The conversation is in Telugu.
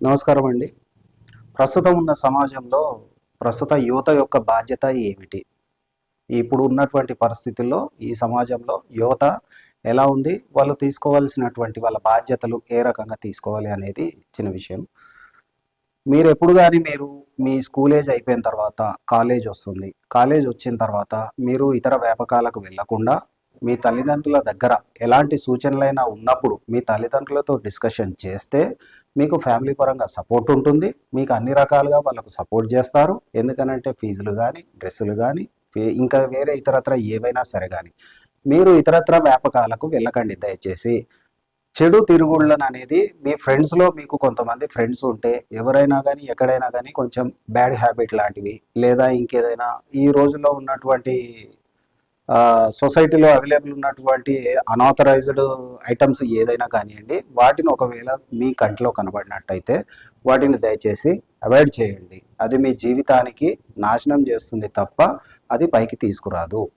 నమస్కారం అండి ప్రస్తుతం ఉన్న సమాజంలో ప్రస్తుత యువత యొక్క బాధ్యత ఏమిటి? ఇప్పుడు ఉన్నటువంటి పరిస్థితుల్లో ఈ సమాజంలో యువత ఎలా ఉంది? వాళ్ళు తీసుకోవాల్సినటువంటి వాళ్ళ బాధ్యతలు ఏ రకంగా తీసుకోవాలి అనేది చిన్న విషయం. మీరు ఎప్పుడు కానీ మీరు మీ స్కూల్ ఏజ్ అయిపోయిన తర్వాత కాలేజ్ వస్తుంది. కాలేజ్ వచ్చిన తర్వాత మీరు ఇతర వ్యాపకాలకు వెళ్ళకుండా మీ తల్లిదండ్రుల దగ్గర ఎలాంటి సూచనలైనా ఉన్నప్పుడు మీ తల్లిదండ్రులతో డిస్కషన్ చేస్తే మీకు ఫ్యామిలీ పరంగా సపోర్ట్ ఉంటుంది. మీకు అన్ని రకాలుగా వాళ్ళకు సపోర్ట్ చేస్తారు. ఎందుకనంటే ఫీజులు కానీ డ్రెస్సులు కానీ ఇంకా వేరే ఇతరత్ర ఏవైనా సరే కానీ మీరు ఇతరత్ర వ్యాపకాలకు వెళ్ళకండి. దయచేసి చెడు తిరుగుళ్ళను అనేది మీ ఫ్రెండ్స్లో మీకు కొంతమంది ఫ్రెండ్స్ ఉంటే ఎవరైనా కానీ ఎక్కడైనా కానీ కొంచెం బ్యాడ్ హ్యాబిట్ లాంటివి లేదా ఇంకేదైనా ఈ రోజుల్లో ఉన్నటువంటి సొసైటీలో అవైలబుల్ ఉన్నటువంటి అనాథరైజ్డ్ ఐటమ్స్ ఏదైనా కానివ్వండి వాటిని ఒకవేళ మీ కంటిలో కనబడినట్టయితే వాటిని దయచేసి అవాయిడ్ చేయండి. అది మీ జీవితానికి నాశనం చేస్తుంది తప్ప అది పైకి తీసుకురాదు.